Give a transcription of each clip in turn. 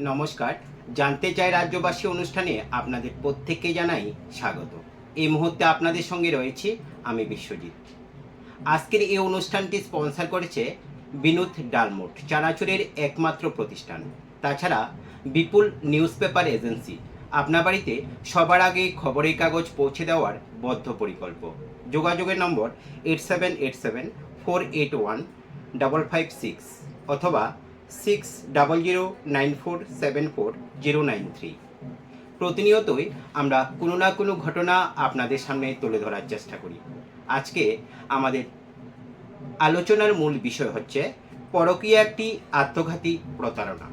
নমস্কার। জানতে চাই রাজ্যবাসী অনুষ্ঠানে আপনাদের প্রত্যেককে জানাই স্বাগত। এই মুহূর্তে আপনাদের সঙ্গে রয়েছে আমি বিশ্বজিৎ। আজকের এই অনুষ্ঠানটি স্পন্সর করেছে বিনোদ ডালমোট, চানাচুরের একমাত্র প্রতিষ্ঠান। তাছাড়া বিপুল নিউজ পেপার এজেন্সি, আপনার বাড়িতে সবার আগে খবরের কাগজ পৌঁছে দেওয়ার বদ্ধপরিকল্প। যোগাযোগের নম্বর eight seven eight seven four eight one double five six অথবা six double zero nine four seven four zero nine three প্রতিনিয়তই আমরা কোনো না কোনো ঘটনা আপনাদের সামনে তুলে ধরার চেষ্টা করি। আজকে আমাদের আলোচনার মূল বিষয় হচ্ছে পরকীয়া একটি আত্মঘাতী প্রতারণা।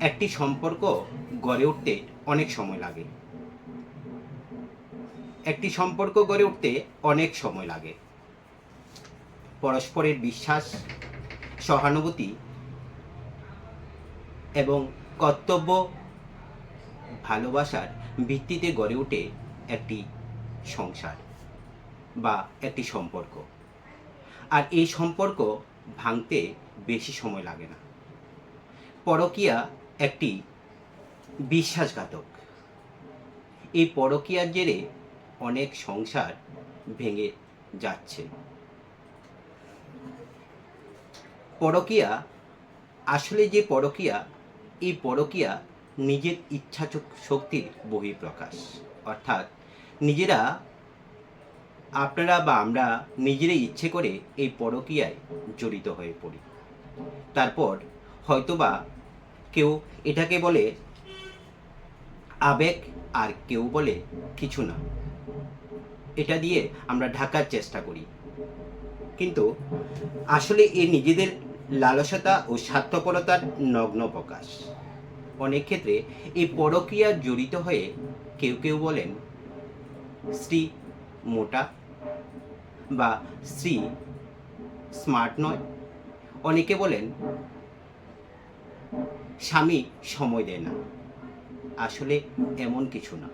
একটি সম্পর্ক গড়ে উঠতে অনেক সময় লাগে। একটি সম্পর্ক গড়ে উঠতে অনেক সময় লাগে। পরস্পরের বিশ্বাস, সহানুভূতি এবং কর্তব্য ভালোবাসার ভিত্তিতে গড়ে ওঠে একটি সংসার বা একটি সম্পর্ক। আর এই সম্পর্ক ভাঙতে বেশি সময় লাগে না। পরকীয়া একটি বিশ্বাসঘাতক। এই পরকীয়ার জেরে অনেক সংসার ভেঙে যাচ্ছে। পরকীয়া, আসলে যে পরকীয়া এই পরকীয়া নিজের ইচ্ছা শক্তির বহিঃপ্রকাশ। অর্থাৎ নিজেরা, আপনারা বা আমরা নিজেরাই ইচ্ছে করে এই পরকীয়ায় জড়িত হয়ে পড়ি। তারপর হয়তোবা কেউ এটাকে বলে আবেগ আর কেউ বলে কিছু না। এটা দিয়ে আমরা ঢাকার চেষ্টা করি। কিন্তু আসলে এই নিজেদের লালসতা ও স্বার্থপরতার নগ্ন প্রকাশ। অনেক ক্ষেত্রে এই পরকীয়া জড়িত হয়ে কেউ কেউ বলেন, স্ত্রী মোটা বা স্ত্রী স্মার্ট নয়। অনেকে বলেন, স্বামী সময় দেয় না। আসলে এমন কিছু না।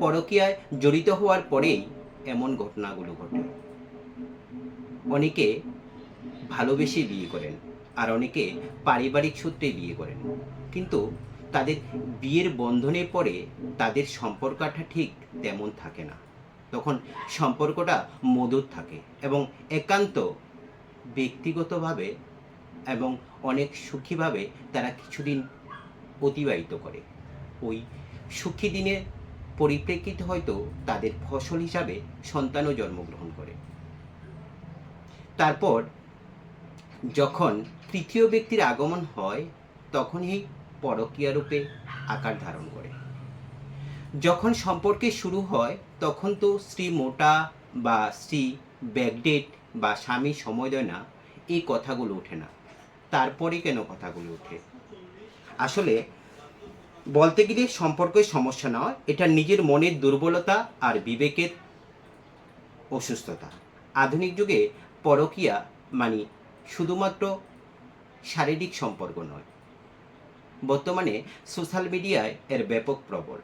পরকীয়ায় জড়িত হওয়ার পরেই এমন ঘটনাগুলো ঘটে। অনেকে ভালোবেসে বিয়ে করেন আর অনেকে পারিবারিক সূত্রে বিয়ে করেন। কিন্তু তাদের বিয়ের বন্ধনের পরে তাদের সম্পর্কটা ঠিক তেমন থাকে না। তখন সম্পর্কটা মধুর থাকে এবং একান্ত ব্যক্তিগতভাবে এবং অনেক সুখীভাবে তারা কিছুদিন অতিবাহিত করে। ওই সুখী দিনের পরিপ্রেক্ষিতে হয়তো তাদের ফসল হিসাবে সন্তানও জন্মগ্রহণ করে। তারপর যখন তৃতীয় ব্যক্তির আগমন হয় তখনই পরকীয়া রূপে আকার ধারণ করে। যখন সম্পর্কে শুরু হয়, তখন তো স্ত্রী মোটা বা স্ত্রী ব্যাকডেট বা স্বামী সময় দেয় না, এই কথাগুলো ওঠে না। তারপরে কেন কথাগুলো ওঠে? আসলে বলতে গেলে সম্পর্কের সমস্যা নয় এটা নিজের মনের দুর্বলতা আর বিবেকের অসুস্থতা। আধুনিক যুগে পরকীয়া মানে শুধুমাত্র শারীরিক সম্পর্ক নয়, বর্তমানে সোশ্যাল মিডিয়ায় এর ব্যাপক প্রবল।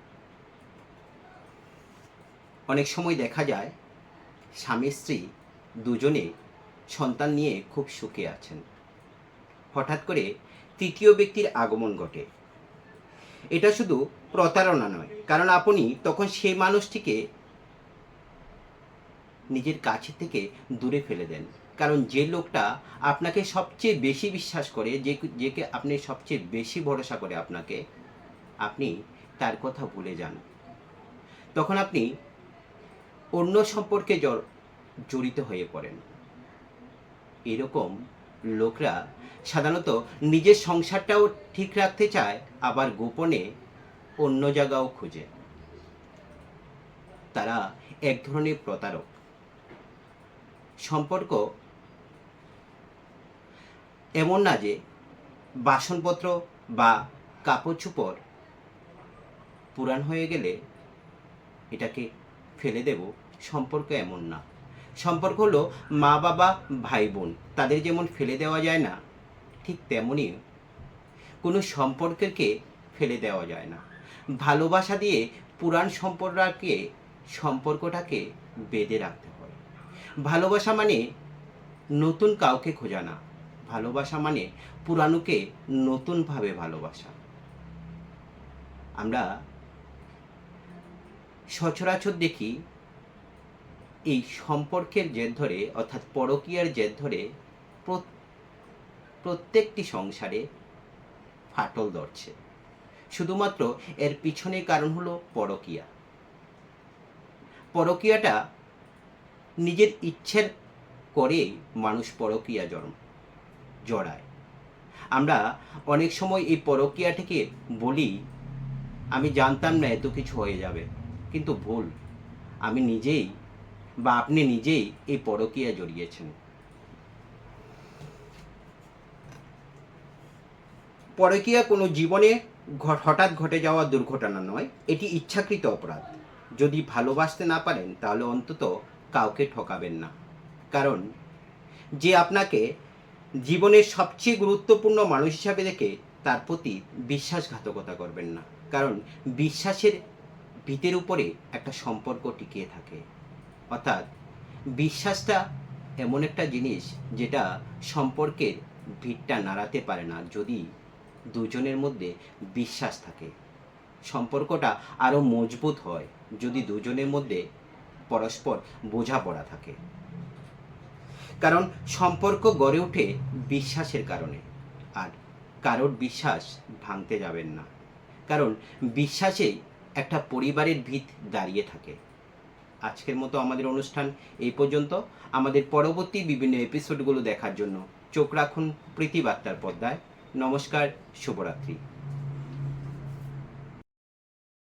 অনেক সময় দেখা যায়, স্বামী স্ত্রী দুজনে সন্তান নিয়ে খুব সুখে আছেন। হঠাৎ করে তৃতীয় ব্যক্তির আগমন ঘটে। এটা শুধু প্রতারণা নয়, কারণ আপনি তখন সেই মানুষটিকে নিজের কাছে থেকে দূরে ফেলে দেন। কারণ যে লোকটা আপনাকে সবচেয়ে বেশি বিশ্বাস করে, যে যেকে আপনি সবচেয়ে বেশি ভরসা করে আপনাকে, আপনি তার কথা ভুলে যান। তখন আপনি অন্য সম্পর্কে জড়িত হয়ে পড়েন। এরকম লোকরা সাধারণত নিজের সংসারটাও ঠিক রাখতে চায়, আবার গোপনে অন্য জায়গাও খুঁজে। তারা এক ধরনের প্রতারক। সম্পর্ক এমন না যে বাসনপত্র বা কাপড় চোপড় পুরান হয়ে গেলে এটাকে ফেলে দেব। সম্পর্ক এমন না। সম্পর্ক হলো মা, বাবা, ভাই, বোন। তাদের যেমন ফেলে দেওয়া যায় না, ঠিক তেমনই কোনো সম্পর্ককে ফেলে দেওয়া যায় না। ভালোবাসা দিয়ে পুরাণ সম্পর্ককে সম্পর্কটাকে বেঁধে রাখতে হয়। ভালোবাসা মানে নতুন কাউকে খোঁজা না। ভালোবাসা মানে পুরানোকে নতুনভাবে ভালোবাসা। আমরা সচরাচর দেখি এই সম্পর্কের জেদ ধরে অর্থাৎ পরকীয়ার জেদ ধরে প্র- প্রত্যেকটি সংসারে ফাটল ধরছে। শুধুমাত্র এর পিছনে কারণ হলো পরকীয়া। পরকীয়াটা নিজের ইচ্ছের করে মানুষ পরকীয়া জন্ম জড়ায়। আমরা অনেক সময় এই পরকীয়াটাকে বলি, আমি জানতাম না এত কিছু হয়ে যাবে, কিন্তু ভুল। আমি নিজেই বা আপনি নিজেই এই পরকীয়া জড়িয়েছেন। পরকীয়া কোনো জীবনে হঠাৎ ঘটে যাওয়া দুর্ঘটনা নয়, এটি ইচ্ছাকৃত অপরাধ। যদি ভালোবাসতে না পারেন, তাহলে অন্তত কাউকে ঠকাবেন না। কারণ যে আপনাকে জীবনের সবচেয়ে গুরুত্বপূর্ণ মানুষ হিসাবে দেখে তার প্রতি বিশ্বাসঘাতকতা করবেন না। কারণ বিশ্বাসের ভিতের উপরে একটা সম্পর্ক টিকিয়ে থাকে। অর্থাৎ বিশ্বাসটা এমন একটা জিনিস যেটা সম্পর্কের ভিতটা নাড়াতে পারে না, যদি দুজনের মধ্যে বিশ্বাস থাকে। সম্পর্কটা আরও মজবুত হয় যদি দুজনের মধ্যে পরস্পর বোঝাপড়া থাকে। কারণ সম্পর্ক গড়ে ওঠে বিশ্বাসের কারণে। আর কারোর বিশ্বাস ভাঙতে যাবেন না। কারণ বিশ্বাসেই একটা পরিবারের ভিত দাঁড়িয়ে থাকে। আজকের মতো আমাদের অনুষ্ঠান এই পর্যন্ত। আমাদের পরবর্তী বিভিন্ন এপিসোডগুলো দেখার জন্য চোখ রাখুন প্রীতিবার্তার পর্দায়। নমস্কার, শুভরাত্রি।